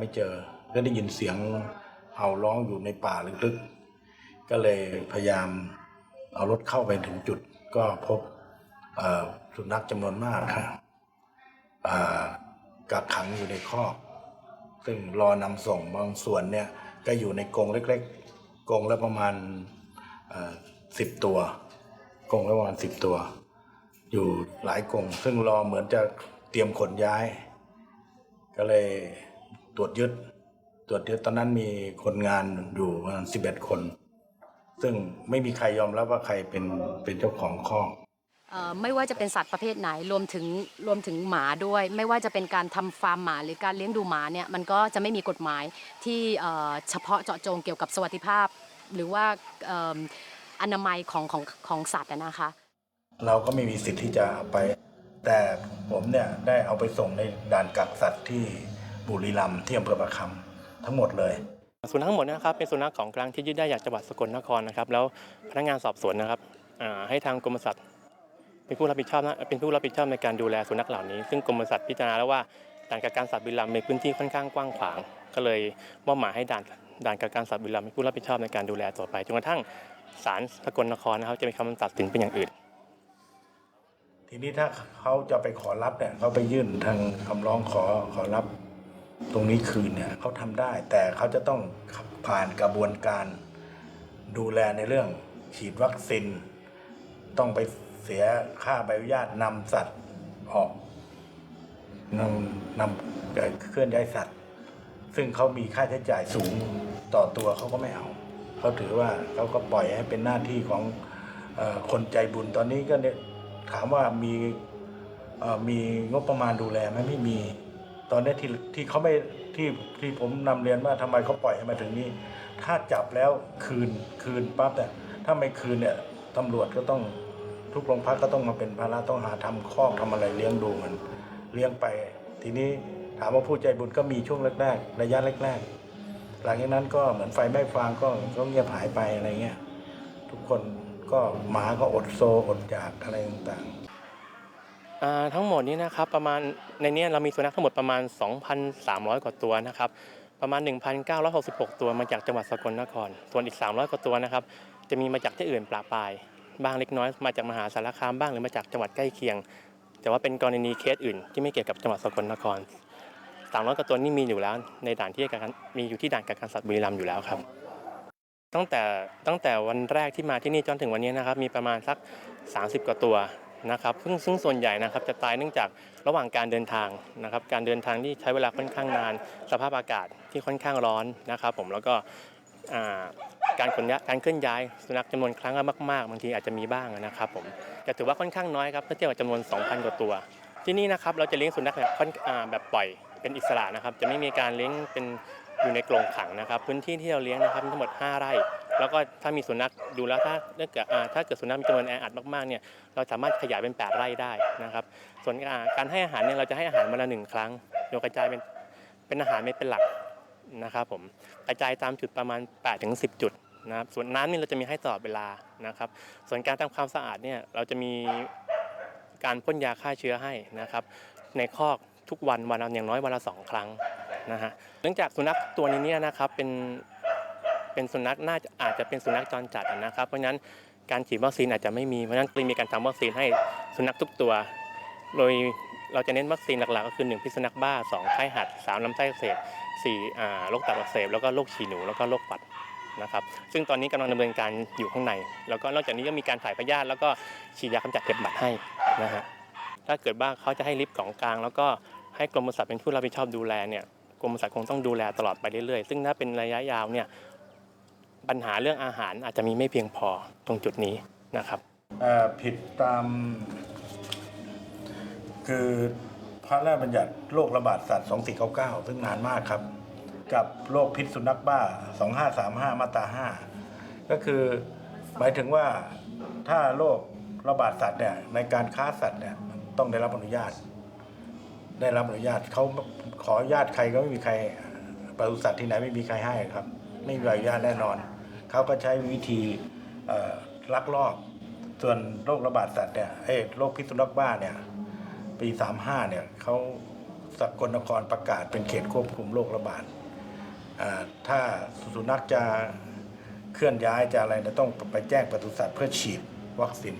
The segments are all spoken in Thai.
ไม่เจอ ก็ได้ยินเสียงเห่าร้องอยู่ในป่าลึกๆ ก็เลยพยายามเอารถเข้าไปถึงจุด ก็พบสุนัขจำนวนมากกักขังอยู่ในคอกซึ่งรอนำส่งบางส่วนเนี่ยก็อยู่ในกรงเล็กๆกรงละประมาณสิบตัวกรงละประมาณสิบตัว อยู่หลายกรงซึ่งรอเหมือนจะเตรียมขนย้าย ก็เลย ตรวจยึด ตรวจยึดตอนนั้นมีคนงานอยู่ประมาณสิบเอ็ดคน ซึ่งไม่มีใครยอมรับว่าใครเป็นเป็นเจ้าของคอกเอ่อไม่ว่าจะเป็นสัตว์ประเภทไหนรวมถึงรวมถึงหมาด้วย ไม่ว่าจะเป็นการทำฟาร์มหมาหรือการเลี้ยงดูหมาเนี่ยมันก็จะไม่มีกฎหมายที่เอ่อเฉพาะเจาะจงเกี่ยวกับสวัสดิภาพ หรือว่าเอิ่มอนามัยของของของสัตว์อะนะคะ เราก็ไม่มีสิทธิ์ที่จะเอาไป แต่ผมเนี่ยได้เอาไปส่งในด่านกักสัตว์ที่ บุรีรัมย์ที่อำเภอประคำทั้งหมดเลยสุนัขทั้งหมดนะครับเป็นสุนัขของกลางที่ยึดได้จากจังหวัดสกลนครนะครับแล้วพนักงานสอบสวนนะครับอ่าให้ทางกรมสัตว์เป็นผู้รับผิดชอบนะเป็นผู้รับผิดชอบในการดูแลสุนัขเหล่านี้ ซึ่งกรมสัตว์พิจารณาแล้วว่าด่านกักกันสัตว์บุรีรัมย์มีพื้นที่ค่อนข้างกว้างขวาง ก็เลยมอบหมายให้ด่านด่านกักกันสัตว์บุรีรัมย์เป็นผู้รับผิดชอบในการดูแลต่อไปจนกระทั่งศาลสกลนครนะครับจะมีคำตัดสินเป็นอย่างอื่น ทีนี้ถ้าเขาจะไปขอรับเนี่ยเขาไปยื่นทางคำร้องขอขอรับ ตรงนี้คืนเนี่ยเขาทำได้แต่เขาจะต้องผ่านกระบวนการดูแลในเรื่องฉีดวัคซีนต้องไปเสียค่าใบอนุญาตนำสัตว์ออกนำนำเคลื่อนย้ายสัตว์ ซึ่งเขามีค่าใช้จ่ายสูงต่อตัวเขาก็ไม่เอาเขาถือว่าเขาก็ปล่อยให้เป็นหน้าที่ของอคนใจบุญตอนนี้ก็เนี่ยถามว่ามีมีงบประมาณดูแลไหมไม่มี ตอนนี้ที่ที่เขาไม่ที่ที่ผมนำเรียนว่าทำไมเขาปล่อยให้มาถึงนี้ ถ้าจับแล้วคืนคืนปั๊บเนี่ยถ้าไม่คืนเนี่ยตำรวจก็ต้องทุกโรงพักก็ต้องมาเป็นภาระต้องหาทำคอกทำอะไรเลี้ยงดูมันเลี้ยงไป ทีนี้ถามว่าผู้ใจบุญก็มีช่วงแรกๆระยะแรกๆหลังจากนั้นก็เหมือนไฟไม่ฟางก็ก็เงียบหายไปอะไรเงี้ยทุกคนก็หมาก็อดโซอดอยากอะไรต่างๆ ทั้งหมดนี้นะครับประมาณในนี้เรามีสุนัขทั้งหมดประมาณ 2,300 กว่าตัวนะครับประมาณ 1,966 ตัวมาจากจังหวัดสกลนคร ส่วนอีก 300 กว่าตัวนะครับ จะมีมาจากที่อื่นปลาปลาย บ้างเล็กน้อย มาจากมหาสารคามบ้างหรือมาจากจังหวัดใกล้เคียง แต่ว่าเป็นกรณีเคสอื่น ที่ไม่เกี่ยวกับจังหวัดสกลนคร 300 กว่าตัวนี่มีอยู่แล้ว ในด่านที่กักกันมีอยู่ที่ด่านกักกันสัตว์บุรีรัมย์อยู่แล้วครับ ตั้งแต่ตั้งแต่วันแรกที่มาที่นี่จนถึงวันนี้นะครับ มีประมาณสัก 30 กว่าตัว นะครับซึ่งซึ่งส่วนใหญ่นะครับจะตายเนื่องจากระหว่างการเดินทางนะครับ การเดินทางที่ใช้เวลาค่อนข้างนาน สภาพอากาศที่ค่อนข้างร้อนนะครับผมแล้วก็การขนย้ายการเคลื่อนย้ายสุนัขจำนวนครั้งมากๆบางทีอาจจะมีบ้างนะครับผมแต่ถือว่าค่อนข้างน้อยครับเมื่อเทียบกับจำนวน 2,000 กว่าตัว ที่นี่นะครับเราจะเลี้ยงสุนัขแบบค่อนแบบปล่อยเป็นอิสระนะครับ จะไม่มีการเลี้ยงเป็นอยู่ในกรงขังนะครับ พื้นที่ที่เราเลี้ยงนะครับมีทั้งหมด 5 ไร่ แล้วก็ถ้ามีสุนัขดูแล้วถ้าเกิดอ่าถ้าเกิดสุนัขมีจำนวนแออัดมากๆเนี่ยเราสามารถขยายเป็น 8 ไร่ได้นะครับ ส่วนการให้อาหารเนี่ยเราจะให้อาหารวันละหนึ่งครั้งโดยกระจายเป็นเป็นอาหารไม่เป็นหลักนะครับผมกระจายตามจุดประมาณ8ถึง10 จุดนะครับส่วนน้ำนี่เราจะมีให้ตลอดเวลานะครับ ส่วนการทำความสะอาดเนี่ยเราจะมีการพ่นยาฆ่าเชื้อให้นะครับ ในคอกทุกวันวันละอย่างน้อยวันละสองครั้งนะฮะเนื่องจากสุนัขตัวนี้เนี่ยนะครับเป็น เป็นสุนัขน่าจะอาจจะเป็นสุนัขจรจัดนะครับ เพราะฉะนั้นการฉีดวัคซีนอาจจะไม่มี เพราะฉะนั้นเลยมีการทำวัคซีนให้สุนัขทุกตัว โดยเราจะเน้นวัคซีนหลักๆ ก็คือ 1 พิษสุนัขบ้า 2 ไข้หัด 3ลำไส้อักเสบ4อ่าโรคตับอักเสบแล้วก็โรคฉี่หนูแล้วก็โรคปัดนะครับ ซึ่งตอนนี้กำลังดำเนินการอยู่ข้างใน แล้วก็นอกจากนี้ก็มีการถ่ายพยาธิแล้วก็ฉีดยากำจัดเห็บหมัดให้นะฮะถ้าเกิดว่าเขาจะให้ลิฟต์ของกลาง แล้วก็ให้กรมปศุสัตว์เป็นผู้รับผิดชอบดูแลเนี่ยกรมปศุสัตว์คงต้องดูแลตลอดไปเรื่อยๆ ซึ่งถ้าเป็นระยะยาวเนี่ย ปัญหาเรื่องอาหารอาจจะมีไม่เพียงพอตรงจุดนี้นะครับผิดตาม คือพระราชบัญญัติโรคระบาดสัตว์ 2499 ซึ่งนานมากครับ กับโรคพิษสุนัขบ้า 2535 มาตรา 5 ก็คือหมายถึงว่าถ้าโรคระบาดสัตว์เนี่ยในการค้าสัตว์เนี่ยต้องได้รับอนุญาต ได้รับอนุญาตเขาขออนุญาตใครก็ไม่มีใครปศุสัตว์ที่ไหนไม่มีใครให้ครับ ไม่มีใบอนุญาตแน่นอน เขาก็ใช้วิธีเอ่อลักลอบส่วนโรคระบาดสัตว์เนี่ยเอ้ยโรคพิษสุนัขบ้าเนี่ยปี 35เนี่ยเขาสกลนครประกาศเป็นเขตควบคุมโรคระบาดอ่าถ้าสุนัขจะเคลื่อนย้ายจะอะไรเนี่ยต้องไปแจ้งปศุสัตว์เพื่อฉีดวัคซีน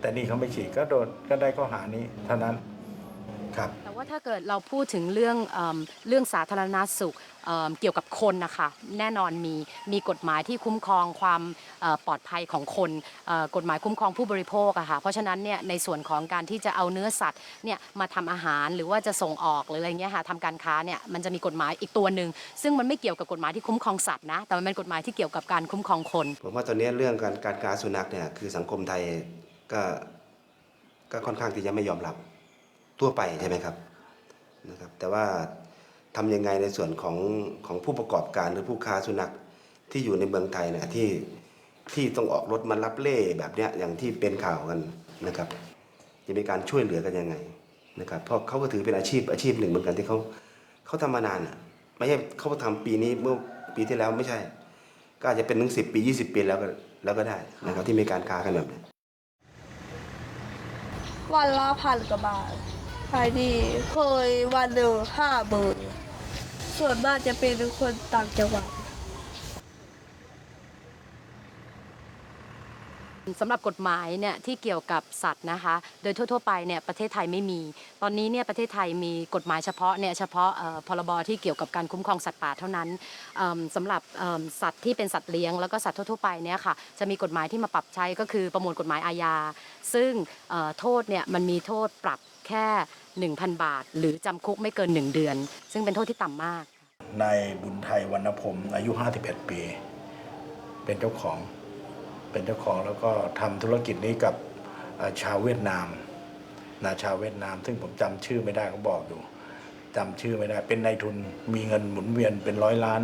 แต่นี่เขาไม่ฉีดก็โดนก็ได้ข้อหานี้เท่านั้น ครับ แต่ว่าถ้าเกิดเราพูดถึงเรื่องเอิ่มเรื่องสาธารณสุขเอิ่มเกี่ยวกับคนนะคะแน่นอนมีมีกฎหมายที่คุ้มครองความเอ่อปลอดภัยของคนเอ่อกฎหมายคุ้มครองผู้บริโภคอะค่ะเพราะฉะนั้นเนี่ยในส่วนของการที่จะเอาเนื้อสัตว์เนี่ยมาทำอาหารหรือว่าจะส่งออกหรืออะไรเงี้ยค่ะทำการค้าเนี่ยมันจะมีกฎหมายอีกตัวหนึ่งซึ่งมันไม่เกี่ยวกับกฎหมายที่คุ้มครองสัตว์นะแต่มันเป็นกฎหมายที่เกี่ยวกับการคุ้มครองคน ผมว่าตอนนี้เรื่องการการค้าสุนัขเนี่ยคือสังคมไทยก็ก็ค่อนข้างที่จะไม่ยอมรับ ทั่วไปใช่ไหมครับนะครับ แต่ว่าทำยังไงในส่วนของของผู้ประกอบการหรือผู้ค้าสุนัขที่อยู่ในเมืองไทยเนี่ยที่ที่ต้องออกรถมารับเล่แบบเนี้ยอย่างที่เป็นข่าวกันนะครับ จะมีการช่วยเหลือกันยังไงนะครับเพราะเขาก็ถือเป็นอาชีพอาชีพหนึ่งเหมือนกันที่เขาเขาทำมานานอะไม่ใช่เขาทำปีนี้เมื่อปีที่แล้วไม่ใช่ ก็อาจจะเป็นถึงสิบปี20ปีแล้วก็แล้วก็ได้นะครับที่มีการค้ากันแบบนี้วันละพันกว่าบาท ขายดีเคยวันหนึ่งห้าหมื่นส่วนมากจะเป็นคนต่างจังหวัดสำหรับกฎหมายเนี่ยที่เกี่ยวกับสัตว์นะคะ โดยทั่ว ๆ ไปเนี่ยประเทศไทยไม่มี ตอนนี้เนี่ยประเทศไทยมีกฎหมายเฉพาะเนี่ยเฉพาะเอ่อพรบที่เกี่ยวกับการคุ้มครองสัตว์ป่าเท่านั้นเอิ่มสำหรับสัตว์ที่เป็นสัตว์เลี้ยงแล้วก็สัตว์ทั่วๆไปเนี่ยค่ะจะมีกฎหมายที่มาปรับใช้ก็คือประมวลกฎหมายอาญาซึ่งโทษเนี่ยมันมีโทษปรับแค่ 1,000 บาท หรือจำคุกไม่เกิน 1 เดือน ซึ่งเป็นโทษที่ต่ำมากนายบุญไทยวรรณพรมอายุ 51 ปี เป็นเจ้าของ เป็นเจ้าของแล้วก็ทำธุรกิจนี้กับชาวเวียดนามนาชาวเวียดนาม ซึ่งผมจำชื่อไม่ได้เขาบอกอยู่จำชื่อไม่ได้ เป็นนายทุนมีเงินหมุนเวียนเป็นร้อยล้าน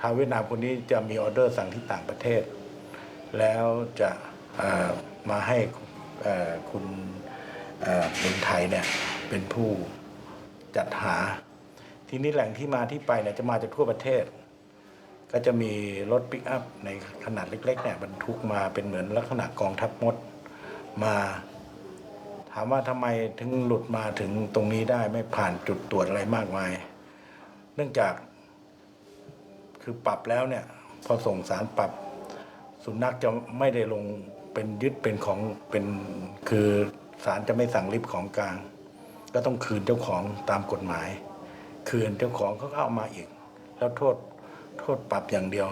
ชาวเวียดนามคนนี้จะมีออเดอร์สั่งที่ต่างประเทศ แล้วจะมาให้คุณ เอ่อบุญไทยเนี่ยเป็นผู้จัดหา ทีนี้แหล่งที่มาที่ไปเนี่ยจะมาจากทั่วประเทศ ก็จะมีรถปิกอัพในขนาดเล็กๆเนี่ยบรรทุกมาเป็นเหมือนลักษณะกองทัพมดมา ถามว่าทำไมถึงหลุดมาถึงตรงนี้ได้ไม่ผ่านจุดตรวจอะไรมากมาย เนื่องจากคือปรับแล้วเนี่ยพอส่งสารปรับสุนัขจะไม่ได้ลงเป็นยึดเป็นของเป็นคือ ศาลจะไม่สั่งริบของกลาง ก็ต้องคืนเจ้าของตามกฎหมาย คืนเจ้าของเขาก็เอามาอีก แล้วโทษโทษปรับอย่างเดียว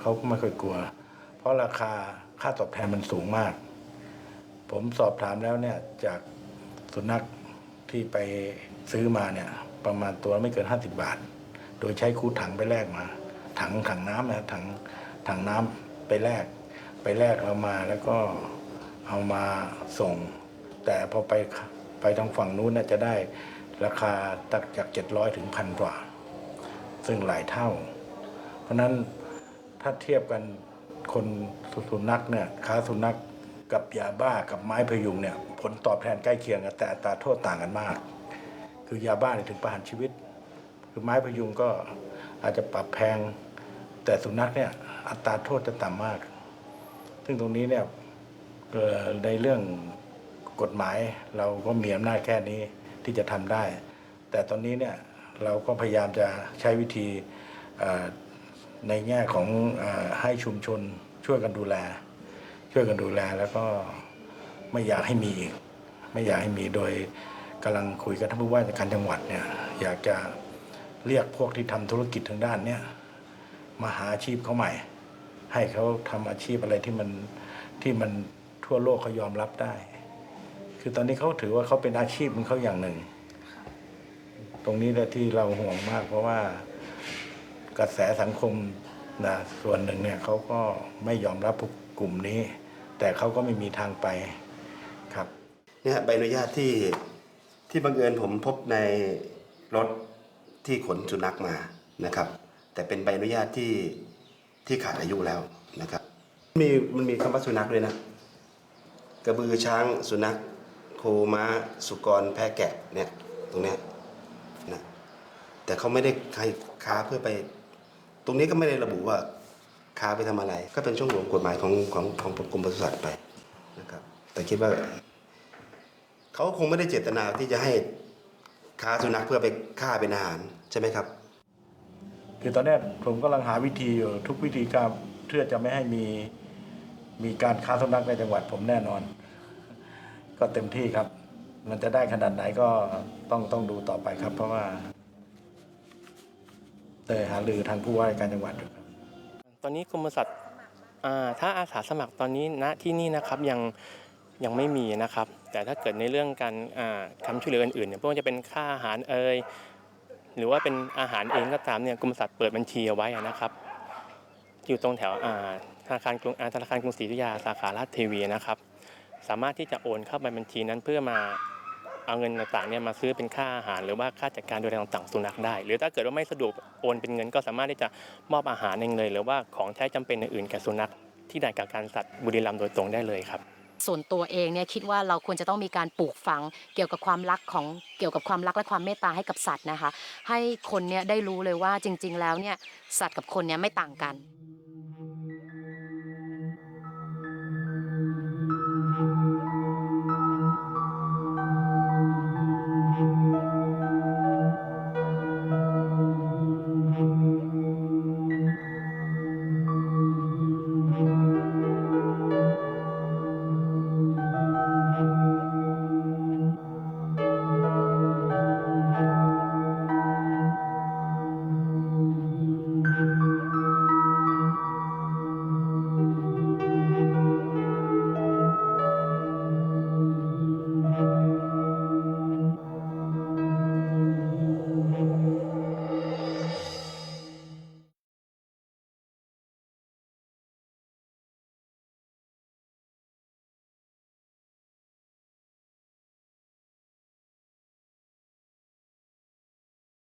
เขาไม่ค่อยกลัว เพราะราคาค่าตอบแทนมันสูงมาก ผมสอบถามแล้วเนี่ยจากสุนัขที่ไปซื้อมาเนี่ย ประมาณตัวไม่เกิน50บาท โดยใช้คูถังไปแลกมา ถังถังน้ำนะถังถังน้ำไปแลกไปแลกเอามาแล้วก็เอามาส่ง แต่พอไปไปทางฝั่งนู้นน่ะจะได้ราคาตักจาก 700 ถึงพันกว่า ซึ่งหลายเท่า เพราะนั้นถ้าเทียบกันคนสุนัขเนี่ยค้าสุนัขกับยาบ้ากับไม้พยุงเนี่ยผลตอบแทนใกล้เคียงกันแต่อัตราโทษต่างกันมาก คือยาบ้าเนี่ยถึงประหารชีวิต คือไม้พยุงก็อาจจะปรับแพง แต่สุนัขเนี่ยอัตราโทษจะต่ำมาก ซึ่งตรงนี้เนี่ยในเรื่อง กฎหมายเราก็มีอำนาจแค่นี้ที่จะทำได้ แต่ตอนนี้เนี่ยเราก็พยายามจะใช้วิธีในแง่ของอให้ชุมชนช่วยกันดูแล ช่วยกันดูแลแล้วก็ไม่อยากให้มีอีกไม่อยากให้มีโดยกำลังคุยกับท่านผู้ว่าการจังหวัดเนี่ยอยากจะเรียกพวกที่ทำธุรกิจทางด้านเนี้ยมาหาอาชีพเขาใหม่ ให้เขาทำอาชีพอะไรที่มันที่มันทั่วโลกเขายอมรับได้ คือตอนนี้เขาถือว่าเขาเป็นอาชีพของเขาอย่างหนึ่ง ตรงนี้แหละที่เราห่วงมาก เพราะว่ากระแสสังคมนะส่วนหนึ่งเนี่ยเขาก็ไม่ยอมรับพวกกลุ่มนี้ แต่เขาก็ไม่มีทางไปครับเนี่ยใบอนุญาตที่ที่บังเอิญผมพบในรถที่ขนสุนัขมานะครับ แต่เป็นใบอนุญาตที่ที่ขาดอายุแล้วนะครับ มีมันมีคำว่าสุนัขด้วยนะ กระบือช้างสุนัข โคม้าสุกรแพะแกะเนี่ยตรงเนี้ยนะแต่เขาไม่ได้ใครค้าเพื่อไป ตรงนี้ก็ไม่ได้ระบุว่าค้าไปทำอะไร ก็เป็นช่วงหลวงกฎหมายของของของกรมปศุสัตว์ไปนะครับ แต่คิดว่าเขาคงไม่ได้เจตนาที่จะให้ค้าสุนัขเพื่อไปฆ่าเป็นอาหารใช่ไหมครับ คือตอนเนี้ยผมกำลังหาวิธีอยู่ทุกวิธีการเพื่อจะไม่ให้มีมีการค้าสุนัขในจังหวัดผมแน่นอน ก็เต็มที่ครับ มันจะได้ขนาดไหนก็ต้องต้องดูต่อไปครับ เพราะว่าเตยหารือทางผู้ว่าการจังหวัดอยู่ครับ ตอนนี้กรมสัตว์อ่าถ้าอาสาสมัครตอนนี้ณที่นี่นะครับยังยังไม่มีนะครับ แต่ถ้าเกิดในเรื่องการอ่าคำช่วยเหลืออื่นๆเนี่ยไม่ว่าจะเป็นค่าอาหารเอ่ยหรือว่าเป็นอาหารเองก็ตามเนี่ยกรมสัตว์เปิดบัญชีเอาไว้นะครับ อยู่ตรงแถวอ่าธนาคารกรุงอ่าธนาคารกรุงศรีอยุธยาสาขาราชเทวีนะครับ สามารถที่จะโอนเข้าไปบัญชีนั้นเพื่อมาเอาเงินต่างๆเนี่ยมาซื้อเป็นค่าอาหาร หรือว่าค่าจัดการดูแลต่างๆสุนัขได้ หรือถ้าเกิดว่าไม่สะดวกโอนเป็นเงินก็สามารถที่จะมอบอาหารเองเลย หรือว่าของใช้จำเป็นอื่นๆแก่สุนัขที่ได้กับการสัตว์บุรีรัมย์โดยตรงได้เลยครับส่วนตัวเองเนี่ยคิดว่าเราควรจะต้องมีการปลูกฝังเกี่ยวกับความรักของเกี่ยวกับความรักและความเมตตาให้กับสัตว์นะคะ ให้คนเนี่ยได้รู้เลยว่าจริง ๆ แล้วเนี่ยสัตว์กับคนเนี่ยไม่ต่างกัน